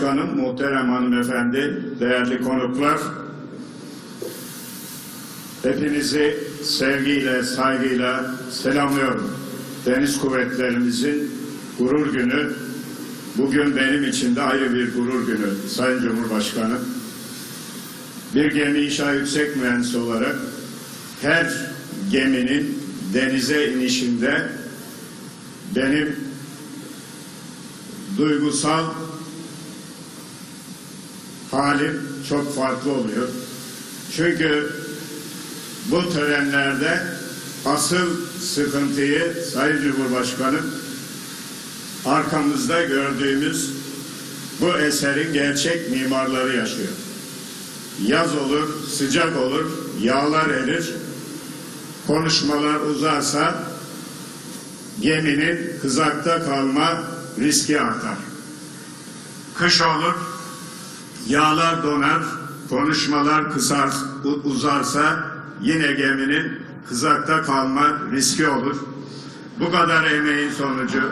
Cumhurbaşkanım, muhterem hanımefendi, değerli konuklar, hepinizi sevgiyle, saygıyla selamlıyorum. Deniz kuvvetlerimizin gurur günü, bugün benim için de ayrı bir gurur günü Sayın Cumhurbaşkanım. Bir gemi inşa yüksek mühendisi olarak her geminin denize inişinde benim duygusal halim çok farklı oluyor. Çünkü bu törenlerde asıl sıkıntıyı Sayın Cumhurbaşkanım arkamızda gördüğümüz bu eserin gerçek mimarları yaşıyor. Yaz olur, sıcak olur, yağlar erir, konuşmalar uzarsa geminin kızakta kalma riski artar. Kış olur, yağlar donar, konuşmalar kısar, uzarsa yine geminin kızakta kalma riski olur. Bu kadar emeğin sonucu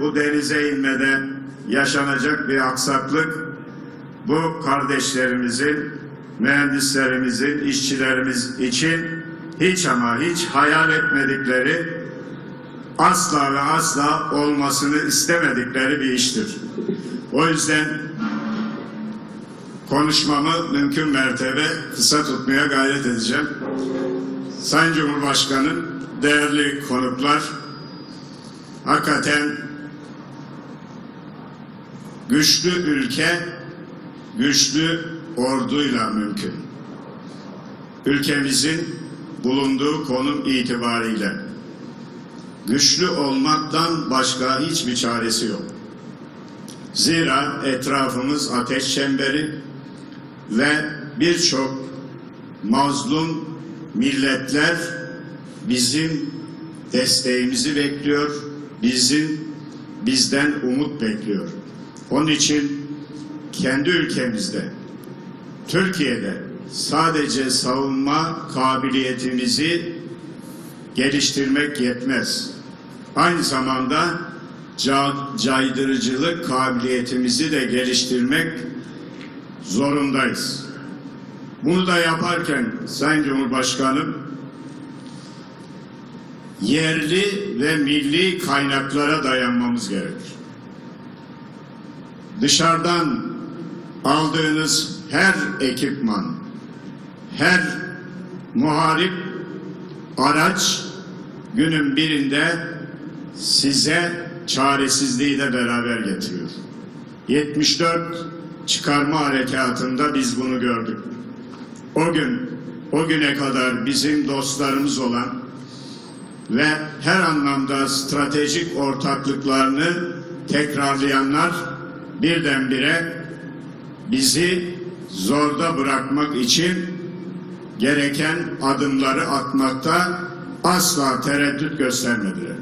bu denize inmede yaşanacak bir aksaklık bu kardeşlerimizin, mühendislerimizin, işçilerimiz için hiç ama hiç hayal etmedikleri asla ve asla olmasını istemedikleri bir iştir. O yüzden konuşmamı mümkün mertebe kısa tutmaya gayret edeceğim. Sayın Cumhurbaşkanım, değerli konuklar, hakikaten güçlü ülke, güçlü orduyla mümkün. Ülkemizin bulunduğu konum itibariyle güçlü olmaktan başka hiçbir çaresi yok. Zira etrafımız ateş çemberi ve birçok mazlum milletler bizim desteğimizi bekliyor, bizim bizden umut bekliyor. Onun için kendi ülkemizde, Türkiye'de sadece savunma kabiliyetimizi geliştirmek yetmez. Aynı zamanda ca- caydırıcılık kabiliyetimizi de geliştirmek zorundayız. Bunu da yaparken Sayın Cumhurbaşkanım yerli ve milli kaynaklara dayanmamız gerekir. Dışarıdan aldığınız her ekipman, her muharip araç günün birinde size çaresizliği de beraber getiriyor. 74 çıkarma harekatında biz bunu gördük. O gün, o güne kadar bizim dostlarımız olan ve her anlamda stratejik ortaklıklarını tekrarlayanlar birdenbire bizi zorda bırakmak için gereken adımları atmakta asla tereddüt göstermediler.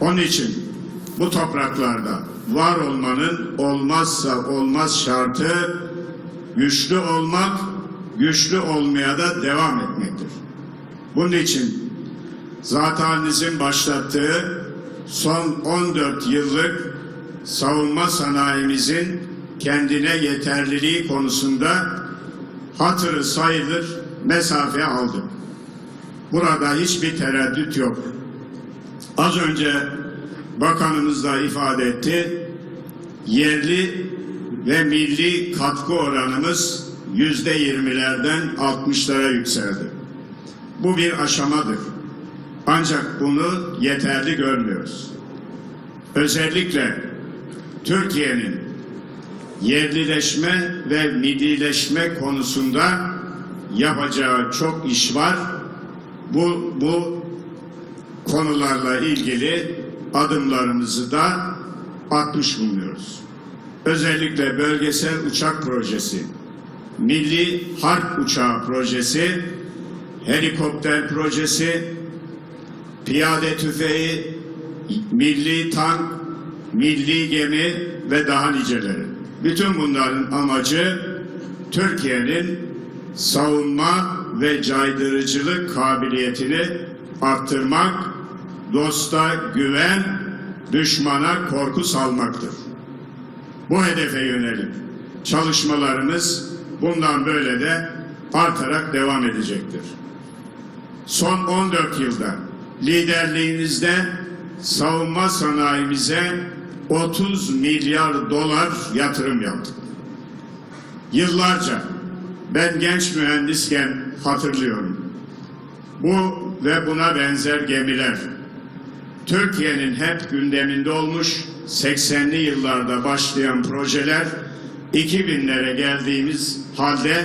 Onun için bu topraklarda var olmanın olmazsa olmaz şartı güçlü olmak, güçlü olmaya da devam etmektir. Bunun için zatenizin başlattığı son 14 yıllık savunma sanayimizin kendine yeterliliği konusunda hatırı sayılır mesafe aldık. Burada hiçbir tereddüt yok. Az önce bakanımız da ifade etti. Yerli ve milli katkı oranımız yüzde yirmilerden altmışlara yükseldi. Bu bir aşamadır. Ancak bunu yeterli görmüyoruz. Özellikle Türkiye'nin yerlileşme ve millileşme konusunda yapacağı çok iş var. Bu, bu konularla ilgili adımlarımızı da atmış bulunuyoruz. Özellikle bölgesel uçak projesi, milli harp uçağı projesi, helikopter projesi, piyade tüfeği, milli tank, milli gemi ve daha niceleri. Bütün bunların amacı Türkiye'nin savunma ve caydırıcılık kabiliyetini arttırmak, dosta güven, düşmana korku salmaktır. Bu hedefe yönelik çalışmalarımız bundan böyle de artarak devam edecektir. Son 14 yılda liderliğinizde savunma sanayimize 30 milyar dolar yatırım yaptık. Yıllarca ben genç mühendisken hatırlıyorum. Bu ve buna benzer gemiler Türkiye'nin hep gündeminde olmuş 80'li yıllarda başlayan projeler 2000'lere geldiğimiz halde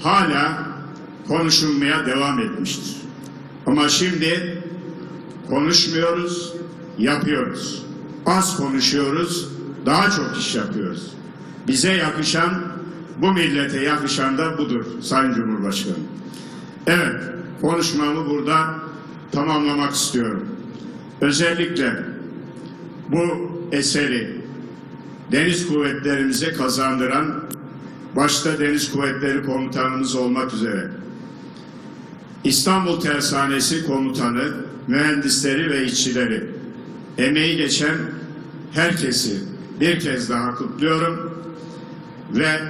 hala konuşulmaya devam etmiştir. Ama şimdi konuşmuyoruz, yapıyoruz. Az konuşuyoruz, daha çok iş yapıyoruz. Bize yakışan, bu millete yakışan da budur Sayın Cumhurbaşkanı. Evet, konuşmamı burada tamamlamak istiyorum. Özellikle bu eseri deniz kuvvetlerimize kazandıran başta Deniz Kuvvetleri Komutanımız olmak üzere İstanbul Tersanesi Komutanı, mühendisleri ve işçileri, emeği geçen herkesi bir kez daha kutluyorum ve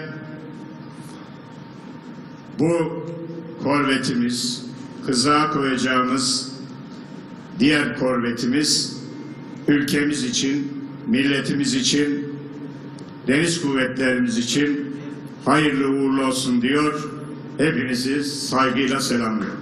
bu korvetimiz, kızağa koyacağımız diğer korvetimiz ülkemiz için, milletimiz için, deniz kuvvetlerimiz için hayırlı uğurlu olsun diyor. Hepinizi saygıyla selamlıyorum.